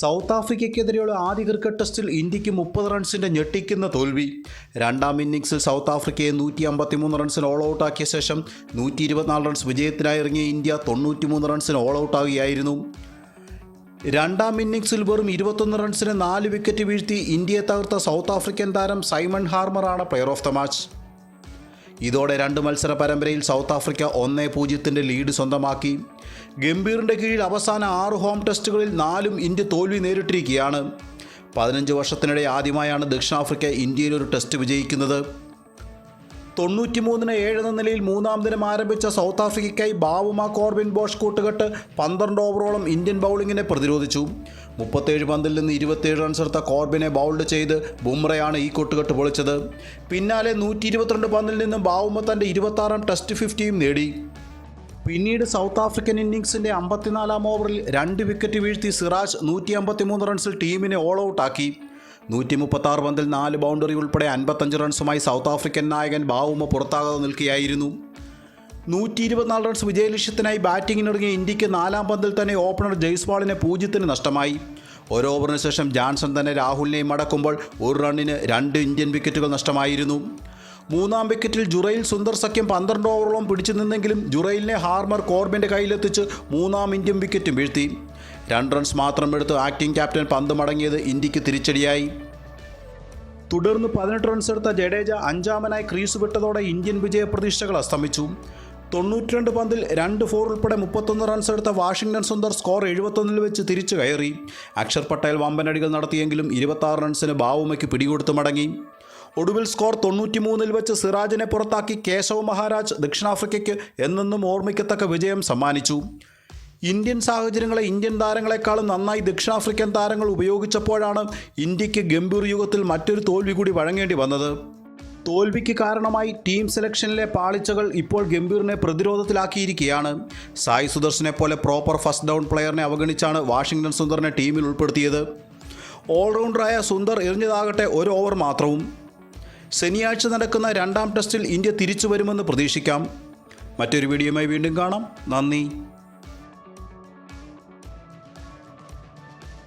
South ആഫ്രിക്കയ്ക്കെതിരെയുള്ള ആദ്യ cricket ടെസ്റ്റിൽ ഇന്ത്യയ്ക്ക് മുപ്പത് റൺസിന്റെ ഞെട്ടിക്കുന്ന തോൽവി. രണ്ടാം ഇന്നിംഗ്സിൽ സൗത്ത് ആഫ്രിക്കയെ നൂറ്റി അമ്പത്തിമൂന്ന് റൺസിന് ഓൾ ഔട്ടാക്കിയ ശേഷം നൂറ്റി ഇരുപത്തിനാല് റൺസ് വിജയത്തിനായി ഇറങ്ങിയ ഇന്ത്യ തൊണ്ണൂറ്റിമൂന്ന് റൺസിന് ഓൾ ഔട്ടാകുകയായിരുന്നു രണ്ടാം ഇന്നിംഗ്സിൽ വെറും ഇരുപത്തൊന്ന് റൺസിന് നാല് വിക്കറ്റ് വീഴ്ത്തി ഇന്ത്യയെ തകർത്ത സൗത്ത് ആഫ്രിക്കൻ താരം സൈമൺ ഹാർമറാണ് പ്ലെയർ ഓഫ് ദ മാച്ച് ഇതോടെ രണ്ട് മത്സര പരമ്പരയിൽ സൗത്ത് ആഫ്രിക്ക ഒന്നേ പൂജ്യത്തിന്റെ ലീഡ് സ്വന്തമാക്കി. ഗംഭീറിന്റെ കീഴിൽ അവസാന ആറ് ഹോം ടെസ്റ്റുകളിൽ നാലും ഇന്ത്യ തോൽവി നേരിട്ടിരിക്കുകയാണ്. പതിനഞ്ച് വർഷത്തിനിടെ ആദ്യമായാണ് ദക്ഷിണാഫ്രിക്ക ഇന്ത്യയിൽ ഒരു ടെസ്റ്റ് വിജയിക്കുന്നത്. തൊണ്ണൂറ്റിമൂന്നിന് ഏഴ് എന്ന നിലയിൽ മൂന്നാം ദിനം ആരംഭിച്ച സൗത്ത് ആഫ്രിക്കയ്ക്കായി ബാവുമ കോർബിൻ ബോഷ് കൂട്ടുകെട്ട് പന്ത്രണ്ട് ഓവറോളം ഇന്ത്യൻ ബൗളിങ്ങിനെ പ്രതിരോധിച്ചു. മുപ്പത്തേഴ് പന്തിൽ നിന്ന് ഇരുപത്തേഴ് റൺസ് എടുത്ത കോർബിനെ ബൗൾഡ് ചെയ്ത് ബുംറയാണ് ഈ കൂട്ടുകെട്ട് പൊളിച്ചത്. പിന്നാലെ നൂറ്റി ഇരുപത്തിരണ്ട് പന്തിൽ നിന്നും ബാവുമ തന്റെ ഇരുപത്താറാം ടെസ്റ്റ് ഫിഫ്റ്റിയും നേടി. പിന്നീട് സൗത്ത് ആഫ്രിക്കൻ ഇന്നിങ്സിന്റെ അമ്പത്തിനാലാം ഓവറിൽ രണ്ട് വിക്കറ്റ് വീഴ്ത്തി സിറാജ് നൂറ്റി അമ്പത്തിമൂന്ന് റൺസിൽ ടീമിനെ ഓൾ ഔട്ടാക്കി നൂറ്റി മുപ്പത്തി ആറ് പന്തിൽ നാല് ബൗണ്ടറി ഉൾപ്പെടെ അൻപത്തഞ്ച് റൺസുമായി സൗത്ത് ആഫ്രിക്കൻ നായകൻ ബാവുമ പുറത്താകാതെ നിൽക്കുകയായിരുന്നു. നൂറ്റി ഇരുപത്തിനാല് റൺസ് വിജയലക്ഷ്യത്തിനായി ബാറ്റിങ്ങിനിറങ്ങിയ ഇന്ത്യയ്ക്ക് നാലാം പന്തിൽ തന്നെ ഓപ്പണർ ജയ്സ്വാളിനെ പൂജ്യത്തിന് നഷ്ടമായി. ഒരു ഓവറിന് ശേഷം ജാൻസൺ തന്നെ രാഹുലിനെയും മടക്കുമ്പോൾ ഒരു റണ്ണിന് രണ്ട് ഇന്ത്യൻ വിക്കറ്റുകൾ നഷ്ടമായിരുന്നു. മൂന്നാം വിക്കറ്റിൽ ജുറൈൽ സുന്ദർ സഖ്യം പന്ത്രണ്ട് ഓവറോളം പിടിച്ചു നിന്നെങ്കിലും ജുറൈലിനെ ഹാർമർ കോർബിന്റെ കയ്യിലെത്തിച്ച് മൂന്നാം ഇന്ത്യൻ വിക്കറ്റും വീഴ്ത്തി. രണ്ട് റൺസ് മാത്രം എടുത്ത് ആക്ടിംഗ് ക്യാപ്റ്റൻ പന്ത് മടങ്ങിയത് ഇന്ത്യയ്ക്ക് തിരിച്ചടിയായി. തുടർന്ന് പതിനെട്ട് റൺസ് എടുത്ത ജഡേജ അഞ്ചാമനായി ക്രീസ് വിട്ടതോടെ ഇന്ത്യൻ വിജയ പ്രതീക്ഷകൾ അസ്തമിച്ചു. തൊണ്ണൂറ്റിരണ്ട് പന്തിൽ രണ്ട് ഫോർ ഉൾപ്പെടെ മുപ്പത്തൊന്ന് റൺസ് എടുത്ത വാഷിംഗ്ടൺ സുന്ദർ സ്കോർ എഴുപത്തൊന്നിൽ വെച്ച് തിരിച്ചു കയറി. അക്ഷർ പട്ടേൽ വമ്പനടികൾ നടത്തിയെങ്കിലും ഇരുപത്താറ് റൺസിന് ബാവുമയ്ക്ക് പിടികൊടുത്ത് മടങ്ങി. ഒടുവിൽ സ്കോർ തൊണ്ണൂറ്റിമൂന്നിൽ വെച്ച് സിറാജിനെ പുറത്താക്കി കേശവ് മഹാരാജ് ദക്ഷിണാഫ്രിക്കയ്ക്ക് എന്നെന്നും ഓർമ്മിക്കത്തക്ക വിജയം സമ്മാനിച്ചു. ഇന്ത്യൻ സാഹചര്യങ്ങളെ ഇന്ത്യൻ താരങ്ങളെക്കാളും നന്നായി ദക്ഷിണാഫ്രിക്കൻ താരങ്ങൾ ഉപയോഗിച്ചപ്പോഴാണ് ഇന്ത്യയ്ക്ക് ഗംഭീർ യുഗത്തിൽ മറ്റൊരു തോൽവി കൂടി വഴങ്ങേണ്ടി വന്നത്. തോൽവിക്ക് കാരണമായി ടീം സെലക്ഷനിലെ പാളിച്ചകൾ ഇപ്പോൾ ഗംഭീറിനെ പ്രതിരോധത്തിലാക്കിയിരിക്കുകയാണ്. സായി സുദർശനെ പോലെ പ്രോപ്പർ ഫസ്റ്റ് ഡൗൺ പ്ലെയറിനെ അവഗണിച്ചാണ് വാഷിംഗ്ടൺ സുന്ദറിനെ ടീമിൽ ഉൾപ്പെടുത്തിയത്. ഓൾറൗണ്ടറായ സുന്ദർ എറിഞ്ഞതാകട്ടെ ഒരു ഓവർ മാത്രവും. ശനിയാഴ്ച നടക്കുന്ന രണ്ടാം ടെസ്റ്റിൽ ഇന്ത്യ തിരിച്ചു വരുമെന്ന് പ്രതീക്ഷിക്കാം. മറ്റൊരു വീഡിയോയുമായി വീണ്ടും കാണാം. നന്ദി.